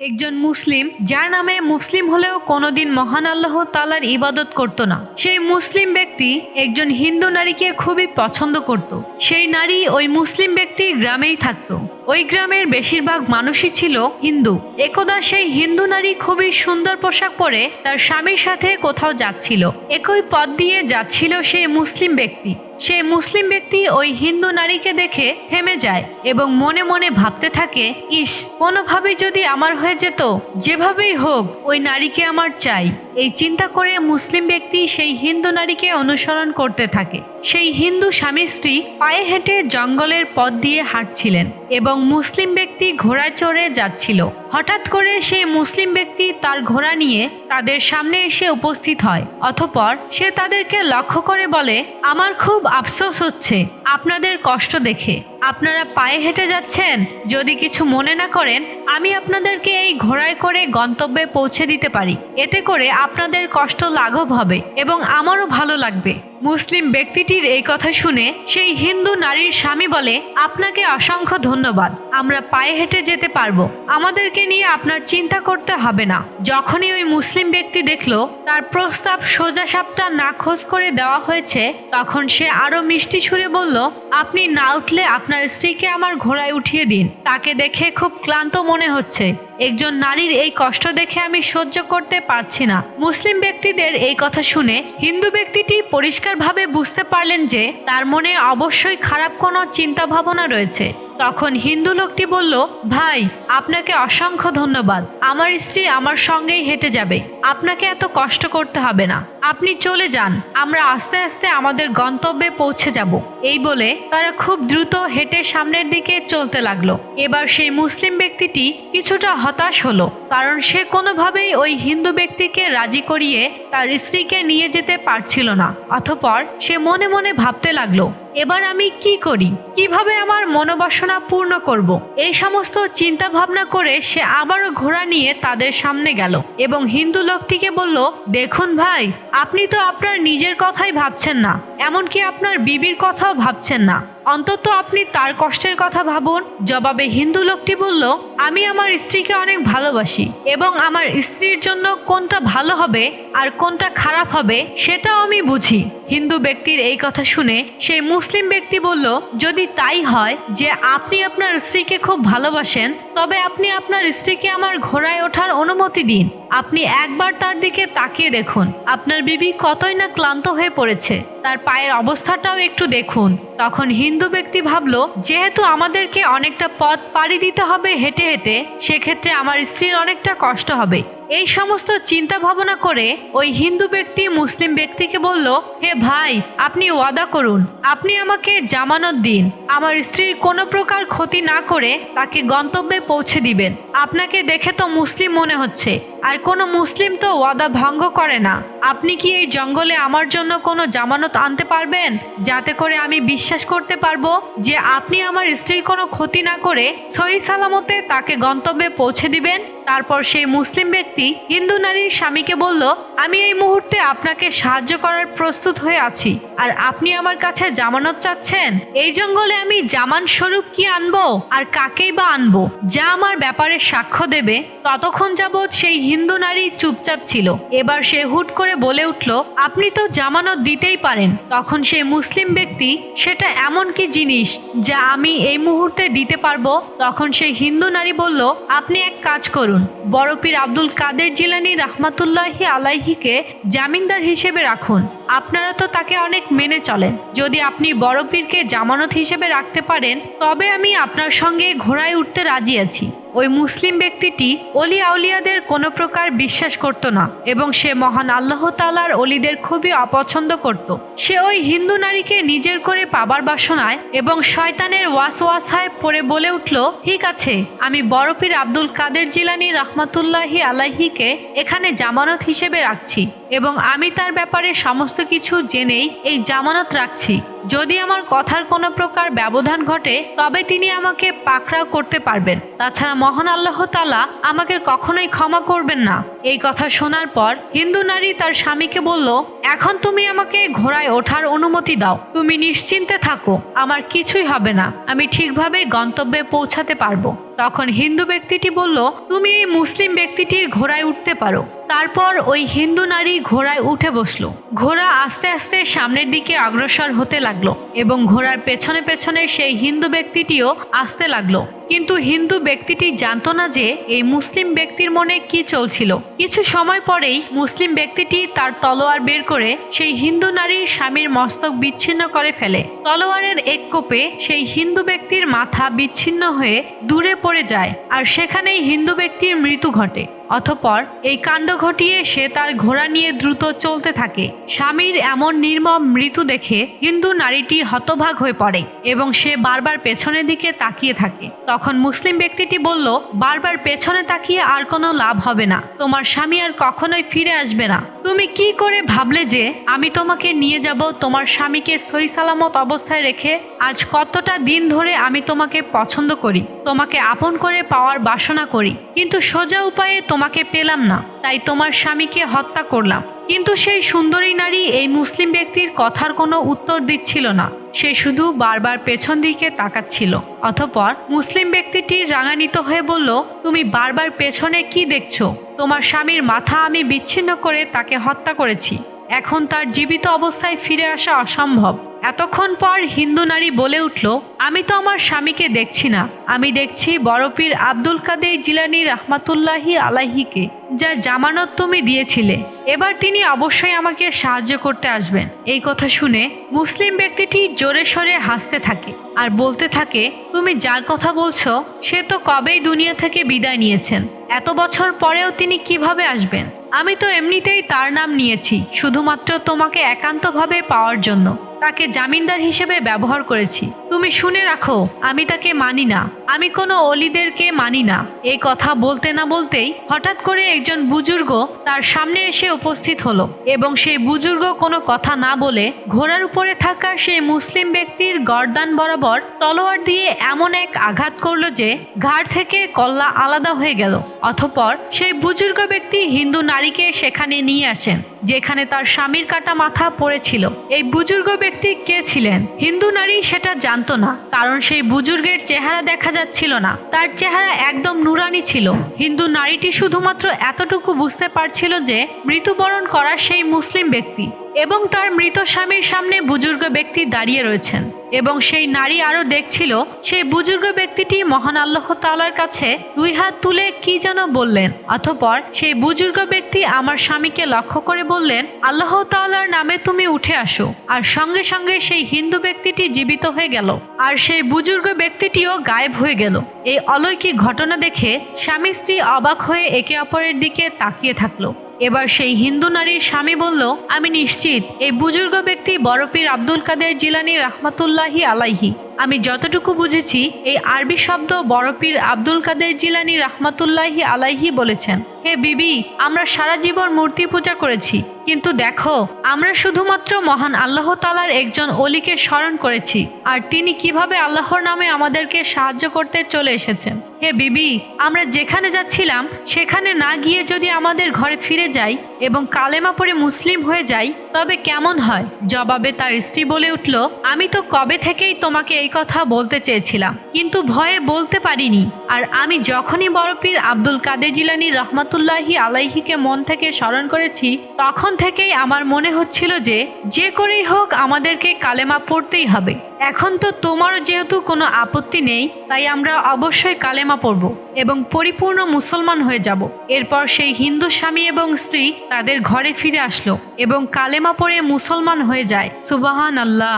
একজন মুসলিম, যার নামে মুসলিম হলেও কোনোদিন মহান আল্লাহ তালার ইবাদত করত না। সেই মুসলিম ব্যক্তি একজন হিন্দু নারীকে খুবই পছন্দ করত। সেই নারী ওই মুসলিম ব্যক্তির গ্রামেই থাকতো। ওই গ্রামের বেশিরভাগ মানুষই ছিল হিন্দু। একদা সেই হিন্দু নারী খুবই সুন্দর পোশাক পরে তার স্বামীর সাথে কোথাও যাচ্ছিল। একই পথ দিয়ে যাচ্ছিল সেই মুসলিম ব্যক্তি। সেই মুসলিম ব্যক্তি ওই হিন্দু নারীকে দেখে থেমে যায় এবং মনে মনে ভাবতে থাকে, ইস, কোনোভাবে যদি আমার হয়ে যেত, যেভাবেই হোক, ওই নারীকে আমার চাই। এই চিন্তা করে মুসলিম ব্যক্তি সেই হিন্দু নারীকে অনুসরণ করতে থাকে। সেই হিন্দু স্বামী স্ত্রী পায়ে হেঁটে জঙ্গলের পথ দিয়ে হাঁটছিলেন। এবং মুসলিম ব্যক্তি ঘোড়ায় চড়ে যাচ্ছিল। হঠাৎ করে সেই মুসলিম ব্যক্তি তার ঘোড়া নিয়ে তাদের সামনে এসে উপস্থিত হয়। অথপর সে তাদেরকে লক্ষ্য করে বলে, আমার খুব আফসোস হচ্ছে আপনাদের কষ্ট দেখে। আপনারা পায়ে হেঁটে যাচ্ছেন। যদি কিছু মনে না করেন, আমি আপনাদেরকে এই ঘোড়ায় করে গন্তব্যে পৌঁছে দিতে পারি। এতে করে আপনাদের কষ্ট লাঘব হবে এবং আমারও ভালো লাগবে। মুসলিম ব্যক্তিটির এই কথা শুনে সেই হিন্দু নারীর স্বামী বলে, আপনাকে অসংখ্য ধন্যবাদ। আমরা পায়ে হেঁটে যেতে পারব। আমাদেরকে নিয়ে আপনার চিন্তা করতে হবে না। যখনই ওই মুসলিম ব্যক্তি দেখল, তার প্রস্তাব সোজা সাপটা না খোঁজ করে দেওয়া হয়েছে, তখন সে আরও মিষ্টি সুরে বলল, আপনি না উঠলে আপনার স্ত্রীকে আমার ঘোড়ায় উঠিয়ে দিন। তাকে দেখে খুব ক্লান্ত মনে হচ্ছে। একজন নারীর এই কষ্ট দেখে আমি সহ্য করতে পারছি না। মুসলিম ব্যক্তিদের এই কথা শুনে হিন্দু ব্যক্তিটি পরিষ্কারভাবে বুঝতে পারলেন যে তার মনে অবশ্যই খারাপ কোনো চিন্তা ভাবনা রয়েছে। তখন হিন্দু লোকটি বলল, ভাই, আপনাকে অসংখ্য ধন্যবাদ। আমার স্ত্রী আমার সঙ্গেই হেঁটে যাবে। আপনাকে এত কষ্ট করতে হবে না। আপনি চলে যান। আমরা আস্তে আস্তে আমাদের গন্তব্যে পৌঁছে যাব। এই বলে তারা খুব দ্রুত হেঁটে সামনের দিকে চলতে লাগল। এবার সেই মুসলিম ব্যক্তিটি কিছুটা হতাশ হলো, কারণ সে কোনোভাবেই ওই হিন্দু ব্যক্তিকে রাজি করিয়ে তার স্ত্রীকে নিয়ে যেতে পারছিল না। অথপর সে মনে মনে ভাবতে লাগল এবার আমি কি করি কীভাবে আমার মনোবাসনা পূর্ণ করব। এই সমস্ত চিন্তা ভাবনা করে সে আবারও ঘোড়া নিয়ে তাদের সামনে গেল এবং হিন্দু লোকটিকে বলল, দেখুন ভাই, আপনি তো আপনার নিজের কথাই ভাবছেন না, এমনকি আপনার বিবির কথাও ভাবছেন না অন্তত আপনি তার কষ্টের কথা ভাবুন। জবাবে হিন্দু লোকটি বলল, আমি আমার স্ত্রীকে অনেক ভালোবাসি এবং আমার স্ত্রীর জন্য কোনটা ভালো হবে আর কোনটা খারাপ হবে সেটাও আমি বুঝি। হিন্দু ব্যক্তির এই কথা শুনে সেই মুসলিম ব্যক্তি বলল, যদি তাই হয় যে আপনি আপনার স্ত্রীকে খুব ভালোবাসেন, তবে আপনি আপনার স্ত্রীকে আমার ঘোড়ায় ওঠার অনুমতি দিন। আপনি একবার তার দিকে তাকিয়ে দেখুন। আপনার বিবি কতই না ক্লান্ত হয়ে পড়েছে। তার পায়ের অবস্থাটাও একটু দেখুন। তখন হিন্দু ব্যক্তি ভাবল, যেহেতু আমাদেরকে অনেকটা পথ পাড়ি দিতে হবে হেঁটে হেঁটে, সেক্ষেত্রে আমার স্ত্রীর অনেকটা কষ্ট হবে। এই সমস্ত চিন্তা ভাবনা করে ওই হিন্দু ব্যক্তি, মুসলিম ব্যক্তিকে বলল, হে ভাই, আপনি ওয়াদা করুন। আপনি আমাকে জামানত দিন। আমার স্ত্রীর কোনো প্রকার ক্ষতি না করে তাকে গন্তব্যে পৌঁছে দিবেন। আপনাকে দেখে তো মুসলিম মনে হচ্ছে। আর কোনো মুসলিম তো ওয়াদা ভঙ্গ করে না। আপনি কি এই জঙ্গলে আমার জন্য কোনো জামানত আনতে পারবেন? যাতে করে আমি বিশ্বাস করতে পারব যে আপনি আমার স্ত্রীর কোনো ক্ষতি না করে সহি সালামতে তাকে গন্তব্যে পৌঁছে দিবেন তারপর সেই মুসলিম ব্যক্তি হিন্দু নারীর স্বামীকে বলল, আমি এই মুহূর্তে আপনাকে সাহায্য করার প্রস্তুত হয়ে আছি। আর আপনি আমার কাছে জামানত চাচ্ছেন? এই জঙ্গলে আমি জামান স্বরূপ কি আনব? আর কাকেই বা আনব? যা আমার ব্যাপারে সাক্ষ্য দেবে। ততক্ষণ যাবৎ সেই হিন্দু নারী চুপচাপ ছিল। এবার সে হুট করে বলে উঠল, আপনি তো জামানত দিতেই পারেন। তখন সেই মুসলিম ব্যক্তি, সেটা এমন কি জিনিস যা আমি এই মুহূর্তে দিতে পারব? তখন সেই হিন্দু নারী বলল, আপনি এক কাজ করুন। বড় পীর আব্দুল কাদের জিলানি রাহমাতুল্লাহি আলাইহিকে জামিনদার হিসেবে রাখুন। আপনারা তো তাকে অনেক মেনে চলেন। যদি আপনি বড় পীরকে জামানত হিসেবে রাখতে পারেন, তবে আমি আপনার সঙ্গে ঘোড়ায় উঠতে রাজি আছি। ওই মুসলিম ব্যক্তিটি অলি আউলিয়াদের কোনো প্রকার বিশ্বাস করত না এবং সে মহান আল্লাহ তালার অলিদের খুবই অপছন্দ করত। সে ওই হিন্দু নারীকে নিজের করে পাবার বাসনায় এবং শয়তানের ওয়াস ওয়াসায় পড়ে বলে উঠল, ঠিক আছে, আমি বড়পীর আব্দুল কাদের জিলানি রহমাতুল্লাহি আলাহিকে এখানে জামানত হিসেবে রাখছি এবং আমি তার ব্যাপারে সমস্ত কিছু জেনেই এই জামানত রাখছি। যদি আমার কথার কোনো প্রকার ব্যবধান ঘটে, তবে তিনি আমাকে পাকড়াও করতে পারবেন। তাছাড়া মহান আল্লাহ তালা আমাকে কখনোই ক্ষমা করবেন না। এই কথা শোনার পর হিন্দু নারী তার স্বামীকে বলল, এখন তুমি আমাকে ঘোড়ায় ওঠার অনুমতি দাও। তুমি নিশ্চিন্তে থাকো। আমার কিছুই হবে না। আমি ঠিকভাবে গন্তব্যে পৌঁছাতে পারব। তখন হিন্দু ব্যক্তিটি বলল, তুমি এই মুসলিম ব্যক্তিটির ঘোড়ায় উঠতে পারো। তারপর ওই হিন্দু নারী ঘোড়ায় উঠে বসল। ঘোড়া আস্তে আস্তে সামনের দিকে অগ্রসর হতে লাগল এবং ঘোড়ার পেছনে পেছনে সেই হিন্দু ব্যক্তিটিও আসতে লাগল। কিন্তু হিন্দু ব্যক্তিটি জানত না যে এই মুসলিম ব্যক্তির মনে কি চলছিল। কিছু সময় পরেই মুসলিম ব্যক্তিটি তার তলোয়ার বের করে সেই হিন্দু নারীর স্বামীর মস্তক বিচ্ছিন্ন করে ফেলে। তলোয়ারের এক কোপে সেই হিন্দু ব্যক্তির মাথা বিচ্ছিন্ন হয়ে দূরে পড়ে যায়, আর সেখানেই হিন্দু ব্যক্তির মৃত্যু ঘটে। অতঃপর এই কাণ্ড ঘটিয়ে সে তার ঘোড়া নিয়ে দ্রুত চলতে থাকে। স্বামীর এমন নির্মম মৃত্যু দেখে হিন্দু নারীটি হতভাগ হয়ে পড়ে এবং সে বারবার পেছনের দিকে তাকিয়ে থাকে। তখন মুসলিম ব্যক্তিটি বলল, বারবার পেছনে তাকিয়ে আর কোনো লাভ হবে না। তোমার স্বামী আর কখনোই ফিরে আসবে না। তুমি কি করে ভাবলে যে আমি তোমাকে নিয়ে যাব তোমার স্বামীকে সই সালামত অবস্থায় রেখে? আজ কতটা দিন ধরে আমি তোমাকে পছন্দ করি, তোমাকে আপন করে পাওয়ার বাসনা করি। কিন্তু সোজা উপায়ে তোমাকে পেলাম না, তাই তোমার স্বামীকে হত্যা করলাম। কিন্তু সেই সুন্দরী নারী এই মুসলিম ব্যক্তির কথার কোনো উত্তর দিচ্ছিল না। সে শুধু বারবার পেছন দিকে তাকাচ্ছিল। অথপর মুসলিম ব্যক্তিটি রাঙানিত হয়ে বলল, তুমি বারবার পেছনে কি দেখছ? তোমার স্বামীর মাথা আমি বিচ্ছিন্ন করে তাকে হত্যা করেছি। এখন তার জীবিত অবস্থায় ফিরে আসা অসম্ভব। এতক্ষণ পর হিন্দু নারী বলে উঠল, আমি তো আমার স্বামীকে দেখছি না। আমি দেখছি বড়পীর আব্দুল কাদের জিলানি রহমাতুল্লাহি আলাহিকে যা জামানত তুমি দিয়েছিলে। এবার তিনি অবশ্যই আমাকে সাহায্য করতে আসবেন। এই কথা শুনে মুসলিম ব্যক্তিটি জোরে সরে হাসতে থাকে আর বলতে থাকে, তুমি যার কথা বলছো, সে তো কবেই দুনিয়া থেকে বিদায় নিয়েছেন। এত বছর পরেও তিনি কীভাবে আসবেন? আমি তো এমনিতেই তার নাম নিয়েছি, শুধুমাত্র তোমাকে একান্তভাবে পাওয়ার জন্য। তাকে জামিনদার হিসেবে ব্যবহার করেছি। তুমি শুনে রাখো, আমি তাকে মানি না। আমি কোনো অলিদেরকে মানি না। এই কথা বলতে না বলতেই হঠাৎ করে একজন বুজুর্গ তার সামনে এসে উপস্থিত হলো এবং সেই বুজুর্গ কোনো কথা না বলে ঘোড়ার উপরে থাকা সেই মুসলিম ব্যক্তির গর্দান বরাবর তলোয়ার দিয়ে এমন এক আঘাত করল যে ঘাড় থেকে কল্লা আলাদা হয়ে গেল। অথপর সেই বুজুর্গ ব্যক্তি হিন্দু নারীকে সেখানে নিয়ে আসেন, যেখানে তার স্বামীর কাটা মাথা পড়েছিল। এই বুজুর্গ ব্যক্তি কে ছিলেন? হিন্দু নারী সেটা জানতো না, কারণ সেই বুজুর্গের চেহারা দেখা যাচ্ছিল না। তার চেহারা একদম নুরানি ছিল। হিন্দু নারীটি শুধুমাত্র এতটুকু বুঝতে পারছিল যে, মৃত্যুবরণ করা সেই মুসলিম ব্যক্তি। এবং তার মৃত স্বামীর সামনে বুজুর্গ ব্যক্তি দাঁড়িয়ে রয়েছেন এবং সেই নারী আরও দেখছিল, সেই বুজুর্গ ব্যক্তিটি মহান আল্লাহ তালার কাছে দুই হাত তুলে কি যেন বললেন অথপর সেই বুজুর্গ ব্যক্তি আমার স্বামীকে লক্ষ্য করে বললেন, আল্লাহ তাআলার নামে তুমি উঠে আসো। আর সঙ্গে সঙ্গে সেই হিন্দু ব্যক্তিটি জীবিত হয়ে গেল। আর সেই বুজুর্গ ব্যক্তিটিও গায়েব হয়ে গেল। এই অলৌকিক ঘটনা দেখে স্বামী স্ত্রী অবাক হয়ে একে অপরের দিকে তাকিয়ে থাকল। এবার সেই হিন্দু নারীর স্বামী বলল, আমি নিশ্চিত, এই বুজুর্গ ব্যক্তি বরফির আব্দুল কাদের জিলানি রহমাতুল্লাহি আলাইহি। আমি যতটুকু বুঝেছি, এই আরবি শব্দ বরফির আব্দুল কাদের জিলানি রহমাতুল্লাহি আলাইহি বলেছেন। হে বিবি, আমরা সারা জীবন মূর্তি পূজা করেছি। কিন্তু দেখো, আমরা শুধুমাত্র মহান আল্লাহ তালার একজন অলিকে স্মরণ করেছি। আর তিনি কীভাবে আল্লাহর নামে আমাদেরকে সাহায্য করতে চলে এসেছেন। হে বিবি, আমরা যেখানে যাচ্ছিলাম, সেখানে না গিয়ে যদি আমাদের ঘরে ফিরে যাই এবং কালেমা পড়ে মুসলিম হয়ে যাই, তবে কেমন হয়? জবাবে তার স্ত্রী বলে উঠল, আমি তো কবে থেকেই তোমাকে এই কথা বলতে চেয়েছিলাম। কিন্তু ভয়ে বলতে পারিনি। আর আমি যখনই বরপীর আব্দুল কাদের জিলানি রহমাতুল্লাহি আলাইহিকে মন থেকে স্মরণ করেছি, তখন থেকেই আমার মনে হচ্ছিল যে যে করেই হোক আমাদেরকে কালেমা পড়তেই হবে। এখন তো তোমারও যেহেতু কোনো আপত্তি নেই, তাই আমরা অবশ্যই কালেমা পড়ব এবং পরিপূর্ণ মুসলমান হয়ে যাব। এরপর সেই হিন্দু স্বামী এবং স্ত্রী তাদের ঘরে ফিরে আসলো এবং কালেমা পড়ে মুসলমান হয়ে যায়। সুবাহান আল্লাহ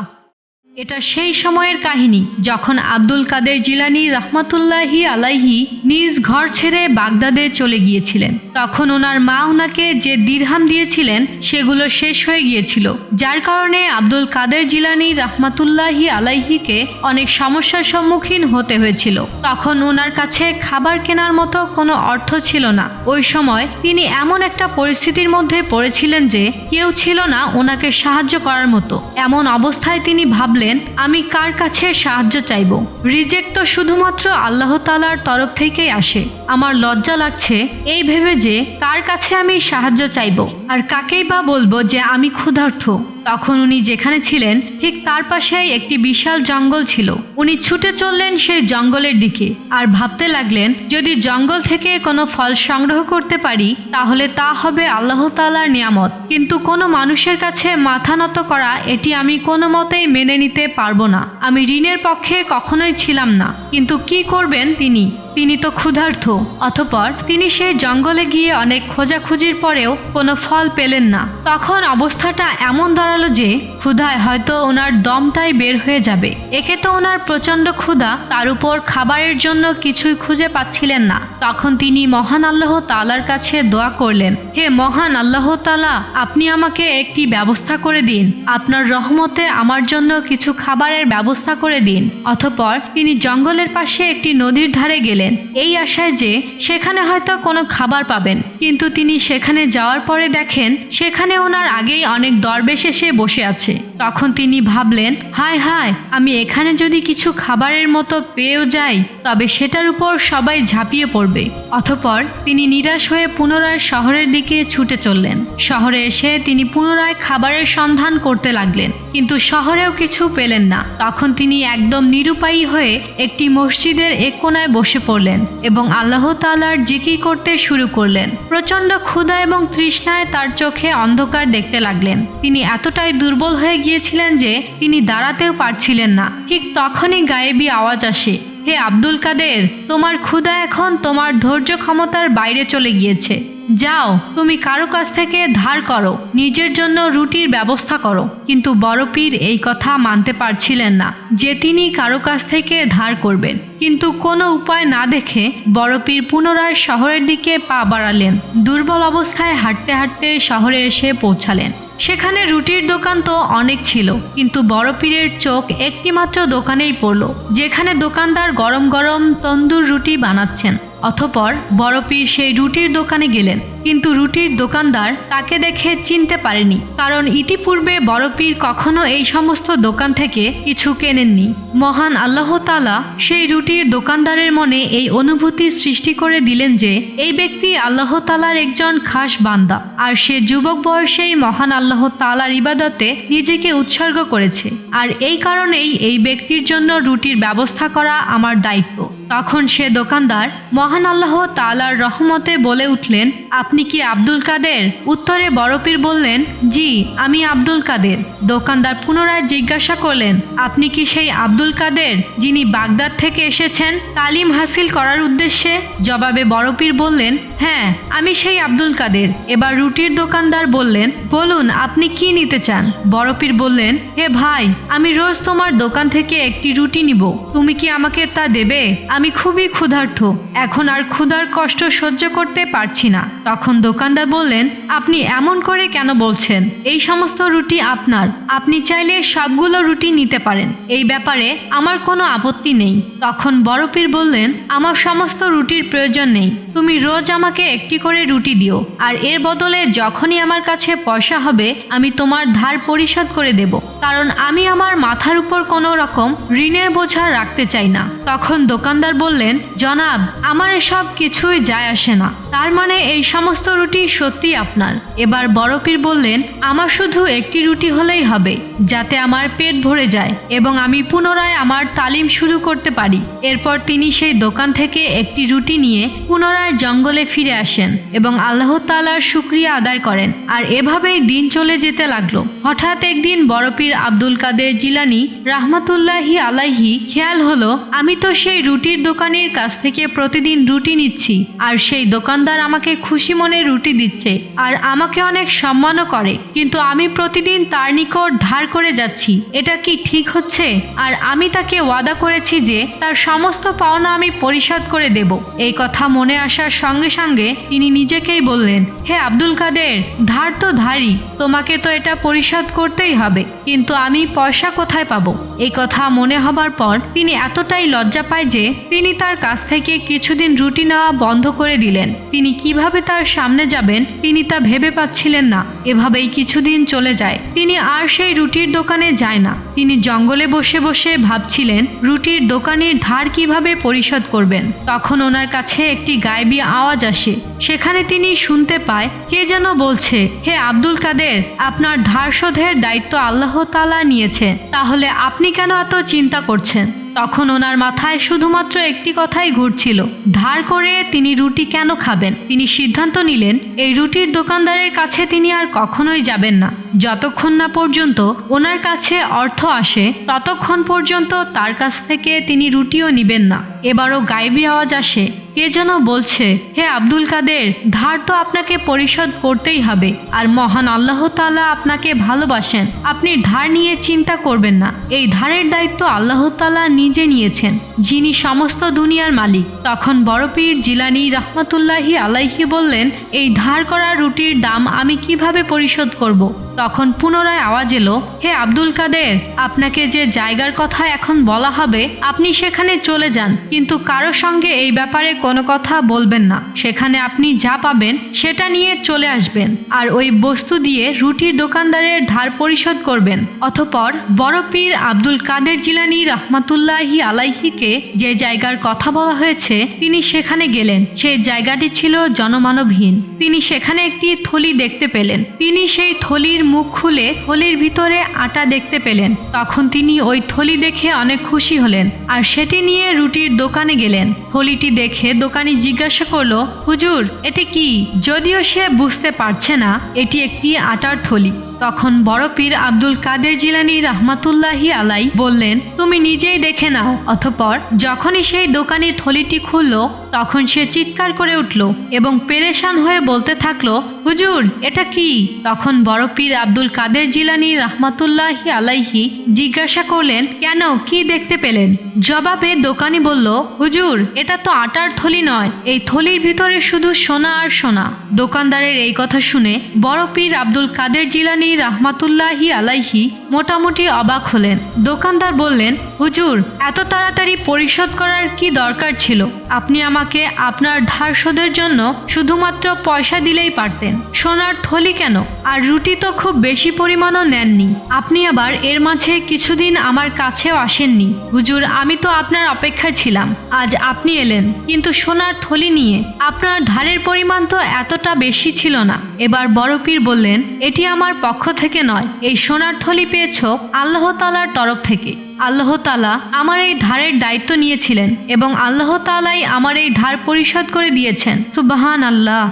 এটা সেই সময়ের কাহিনী, যখন আব্দুল কাদের জিলানি রহমতুল্লাহি আলাইহি নিজ ঘর ছেড়ে বাগদাদে চলে গিয়েছিলেন। তখন ওনার মা ওনাকে যে দিরহাম দিয়েছিলেন, সেগুলো শেষ হয়ে গিয়েছিল। যার কারণে আব্দুল কাদের জিলানি রহমতুল্লাহি আলাইহিকে অনেক সমস্যার সম্মুখীন হতে হয়েছিল। তখন ওনার কাছে খাবার কেনার মতো কোনো অর্থ ছিল না। ওই সময় তিনি এমন একটা পরিস্থিতির মধ্যে পড়েছিলেন যে, কেউ ছিল না ওনাকে সাহায্য করার মতো। এমন অবস্থায় তিনি ভাবলেন বললেন, আমি কার কাছে সাহায্য চাইব? রিজেক্ট তো শুধুমাত্র আল্লাহ তালার তরফ থেকেই আসে। আমার লজ্জা লাগছে এই ভেবে যে কার কাছে আমি সাহায্য চাইব আর কাকেই বা বলব যে আমি ক্ষুধার্থ। তখন উনি যেখানে ছিলেন, ঠিক তার পাশেই একটি বিশাল জঙ্গল ছিল। উনি ছুটে চললেন সেই জঙ্গলের দিকে আর ভাবতে লাগলেন, যদি জঙ্গল থেকে কোনো ফল সংগ্রহ করতে পারি, তাহলে তা হবে আল্লাহ তালার নিয়ামত। কিন্তু কোনো মানুষের কাছে মাথা নত করা, এটি আমি কোনো মতেই মেনে নিতে পারব না। আমি ঋণের পক্ষে কখনোই ছিলাম না। কিন্তু কি করবেন তিনি? তিনি তো ক্ষুধার্থ অথপর তিনি সেই জঙ্গলে গিয়ে অনেক খোঁজাখুঁজির পরেও কোনো ফল পেলেন না। তখন অবস্থাটা এমন দাঁড়াল যে, ক্ষুধায় হয়তো ওনার দমটাই বের হয়ে যাবে। একে তো ওনার প্রচণ্ড ক্ষুধা, তার উপর খাবারের জন্য কিছুই খুঁজে পাচ্ছিলেন না। তখন তিনি মহান আল্লাহ তালার কাছে দোয়া করলেন, হে মহান আল্লাহ তালা আপনি আমাকে একটি ব্যবস্থা করে দিন। আপনার রহমতে আমার জন্য কিছু খাবারের ব্যবস্থা করে দিন। অথপর তিনি জঙ্গলের পাশে একটি নদীর ধারে গেলেন। এই আশায় যে সেখানে হয়তো কোনো খাবার পাবেন। কিন্তু তিনি সেখানে যাওয়ার পরে দেখেন, সেখানে ওনার আগেই অনেক দরবেশ এসে বসে আছে। তখন তিনি ভাবলেন, হায় হায়, আমি এখানে যদি কিছু খাবারের মতো পেয়েও যাই, তবে সেটার উপর সবাই ঝাঁপিয়ে পড়বে। অথপর তিনি নিরাশ হয়ে পুনরায় শহরের দিকে ছুটে চললেন। শহরে এসে তিনি পুনরায় খাবারের সন্ধান করতে লাগলেন। কিন্তু শহরেও কিছু পেলেন না। তখন তিনি একদম নিরুপায়ী হয়ে একটি মসজিদের এক কোনায় বসে পড়লেন এবং আল্লাহ তালার জিকির করতে শুরু করলেন। প্রচণ্ড ক্ষুধা এবং তৃষ্ণায় তার চোখে অন্ধকার দেখতে লাগলেন। তিনি এতটাই দুর্বল হয়ে গিয়েছিলেন যে তিনি দাঁড়াতেও পারছিলেন না। ঠিক তখনই গায়েবী আওয়াজ আসে। হে আব্দুল কাদের, তোমার ক্ষুধা এখন তোমার ধৈর্য ক্ষমতার বাইরে চলে গিয়েছে। যাও, তুমি কারও কাছ থেকে ধার করো, নিজের জন্য রুটির ব্যবস্থা করো। কিন্তু বড় পীর এই কথা মানতে পারছিলেন না যে তিনি কারও কাছ থেকে ধার করবেন। কিন্তু কোনো উপায় না দেখে বড় পীর পুনরায় শহরের দিকে পা বাড়ালেন। দুর্বল অবস্থায় হাঁটতে হাঁটতে শহরে এসে পৌঁছালেন। সেখানে রুটির দোকান তো অনেক ছিল, কিন্তু বড় পীরের চোখ একটিমাত্র দোকানেই পড়ল, যেখানে দোকানদার গরম গরম তন্দুর রুটি বানাচ্ছেন। অতপর বড় সেই রুটির দোকানে গেলেন। কিন্তু রুটির দোকানদার তাকে দেখে চিনতে পারেনি, কারণ ইতিপূর্বে বড় কখনো এই সমস্ত দোকান থেকে কিছু কেনেননি। মহান আল্লাহ তালা সেই রুটির দোকানদারের মনে এই অনুভূতি সৃষ্টি করে দিলেন যে, এই ব্যক্তি আল্লাহ তালার একজন খাস বান্দা, আর সে যুবক বয়সেই মহান আল্লাহ তালার ইবাদতে নিজেকে উৎসর্গ করেছে। আর এই কারণেই এই ব্যক্তির জন্য রুটির ব্যবস্থা করা আমার দায়িত্ব। তখন সে দোকানদার মহান আল্লাহ তালার রহমতে বলে উঠলেন, আপনি কি আব্দুল কাদের? উত্তরে বড়পীর বললেন, জি, আমি আব্দুল কাদের। দোকানদার পুনরায় জিজ্ঞাসা করলেন, আপনি কি সেই আব্দুল কাদের যিনি বাগদাদ থেকে এসেছেন তালিম হাসিল করার উদ্দেশ্যে? জবাবে বড়পীর বললেন হ্যাঁ আমি সেই আব্দুল কাদের। এবার রুটির দোকানদার বললেন, বলুন, আপনি কি নিতে চান? বড়পীর বললেন, হে ভাই, আমি রোজ তোমার দোকান থেকে একটি রুটি নিব। তুমি কি আমাকে তা দেবে? আমি খুবই ক্ষুধার্থ। এখন আর ক্ষুধার কষ্ট সহ্য করতে পারছি না। তখন দোকানদার বললেন, আপনি এমন করে কেন বলছেন? এই সমস্ত রুটি আপনার। আপনি চাইলে সবগুলো রুটি নিতে পারেন। এই ব্যাপারে আমার কোনো আপত্তি নেই। তখন বড় পীর বললেন, আমার সমস্ত রুটির প্রয়োজন নেই। তুমি রোজ আমাকে একটি করে রুটি দিও। আর এর বদলে যখনই আমার কাছে পয়সা হবে, আমি তোমার ধার পরিশোধ করে দেব। কারণ আমি আমার মাথার উপর কোনো রকম ঋণের বোঝা রাখতে চাই না। তখন দোকানদার বললেন জনাব আমার এসব কিছুই যায় আসে না। তার মানে এই সমস্ত রুটি সত্যি আপনার। এবার বড় পীর বললেন, আমার শুধু একটি রুটি হলেই হবে, যাতে আমার পেট ভরে যায় এবং আমি পুনরায় আমার তালিম শুরু করতে পারি। এরপর তিনি সেই দোকান থেকে একটি রুটি নিয়ে পুনরায় জঙ্গলে ফিরে আসেন এবং আল্লাহ তালার শুক্রিয়া আদায় করেন। আর এভাবেই দিন চলে যেতে লাগল। হঠাৎ একদিন বড় পীর আব্দুল কাদের জিলানি রাহমাতুল্লাহি আলাইহি খেয়াল হলো, আমি তো সেই রুটির দোকানের কাছ থেকে প্রতিদিন রুটি নিচ্ছি, আর সেই দোকানদার আমাকে খুশি মনে রুটি দিচ্ছে আর আমাকে অনেক সম্মানও করে। কিন্তু আমি প্রতিদিন তার নিকট ধার করে যাচ্ছি। এটা কি ঠিক হচ্ছে? আর আমি তাকে ওয়াদা করেছি যে তার সমস্ত পাওনা আমি পরিশোধ করে দেব। এই কথা মনে আসার সঙ্গে সঙ্গে তিনি নিজেকেই বললেন, হে আব্দুল কাদের, ধার তো ধারই, তোমাকে তো এটা পরিশোধ করতেই হবে। কিন্তু আমি পয়সা কোথায় পাবো? এই কথা মনে হবার পর তিনি এতটাই লজ্জা পায় যে তিনি তার কাছ থেকে কিছুদিন রুটি নেওয়া বন্ধ করে দিলেন। তিনি কীভাবে তার সামনে যাবেন, তিনি তা ভেবে পাচ্ছিলেন না। এভাবেই কিছুদিন চলে যায়। তিনি আর সেই রুটির দোকানে যায় না। তিনি জঙ্গলে বসে বসে ভাবছিলেন, রুটির দোকানের ধার কীভাবে পরিশোধ করবেন? তখন ওনার কাছে একটি গায়েবী আওয়াজ আসে। সেখানে তিনি শুনতে পায়, কে যেন বলছে, হে আব্দুল কাদের, আপনার ধার শোধের দায়িত্ব আল্লাহ তাআলা নিয়েছে তাহলে আপনি কেন এত চিন্তা করছেন? তখন ওনার মাথায় শুধুমাত্র একটি কথাই ঘুরছিল। ধার করে তিনি রুটি কেন খাবেন? তিনি সিদ্ধান্ত নিলেন, এই রুটির দোকানদারের কাছে তিনি আর কখনোই যাবেন না। যতক্ষণ না পর্যন্ত ওনার কাছে অর্থ আসে, ততক্ষণ পর্যন্ত তার কাছ থেকে তিনি রুটিও নিবেন না। এবারও গায়েবী আওয়াজ আসে। কে যেন বলছে, হে আব্দুল কাদের, ধার তো আপনাকে পরিশোধ করতেই হবে। আর মহান আল্লাহ তাআলা আপনাকে ভালোবাসেন। আপনি ধার নিয়ে চিন্তা করবেন না। এই ধারের দায়িত্ব আল্লাহ তাআলা নিজে নিয়েছেন, যিনি সমস্ত দুনিয়ার মালিক তখন বড়পীর জিলানি রহমতুল্লাহি আলাইহি বললেন, এই ধার করা রুটির দাম আমি কীভাবে পরিশোধ করব। তখন পুনরায় আওয়াজ এলো, হে আব্দুল কাদের, আপনাকে যে জায়গার কথা এখন বলা হবে, আপনি সেখানে চলে যান। কিন্তু কারও সঙ্গে এই ব্যাপারে কোনো কথা বলবেন না। সেখানে আপনি যা পাবেন, সেটা নিয়ে চলে আসবেন। আর ওই বস্তু দিয়ে রুটির দোকানদারের ধার পরিশোধ করবেন। অথপর বড় পীর আব্দুল কাদের জিলানি রহমাতুল্লাহি আলাইহিকে যে জায়গার কথা বলা হয়েছে, তিনি সেখানে গেলেন। সেই জায়গাটি ছিল জনমানবহীন। তিনি সেখানে একটি থলি দেখতে পেলেন। তিনি সেই থলির মুখ খুলে থলির ভিতরে আটা দেখতে পেলেন। তখন তিনি ওই থলি দেখে অনেক খুশি হলেন আর সেটি নিয়ে রুটির দোকানে গেলেন। থলিটি দেখে দোকানি জিজ্ঞাসা করল, হুজুর, এটি কি? যদিও সে বুঝতে পারছে না, এটি একটি আটার থলি। তখন বড় পীর আব্দুল কাদের জিলানি রহমাতুল্লাহি আলাই বললেন, তুমি নিজেই দেখে নাও। অতপর যখনই সেই দোকানি থলিটি খুলল, তখন সে চিৎকার করে উঠল এবং পেরেশান হয়ে বলতে থাকল, হুজুর, এটা কি? তখন বড় পীর আব্দুল কাদের জিলানি রহমাতুল্লাহি আলাইহি জিজ্ঞাসা করলেন, কেন, কি দেখতে পেলেন? জবাবে দোকানি বলল, হুজুর, এটা তো আটার থলি নয়, এই থলির ভিতরে শুধু সোনা আর সোনা। দোকানদারের এই কথা শুনে বড় পীর আব্দুল কাদের জিলানি রাহমাতুল্লাহি আলাইহি মোটামুটি অবাক হলেন। দোকানদার বললেন, হুজুর, এত তাড়াতাড়ি পরিশোধ করার কি দরকার ছিল? আপনি আমাকে আপনার ধার শোধের জন্য শুধুমাত্র পয়সা দিলেই পারতেন। সোনার থলি কেন? আর রুটি তো খুব বেশি পরিমাণও নেননি। আপনি আবার এর মাঝে কিছুদিন আমার কাছেও আসেননি। হুজুর, আমি তো আপনার অপেক্ষায় ছিলাম। আজ আপনি এলেন। কিন্তু সোনার থলি নিয়ে আপনার ধারের পরিমাণ তো এতটা বেশি ছিল না। এবার বড় পীর বললেন, এটি আমার পক্ষ থেকে নয়, এই সোনার থলি পেয়েছ আল্লাহ তালার তরফ থেকে। আল্লাহ তালা আমার এই ধারের দায়িত্ব নিয়েছিলেন এবং আল্লাহ তালাই আমার এই ধার পরিশোধ করে দিয়েছেন। সুবাহান আল্লাহ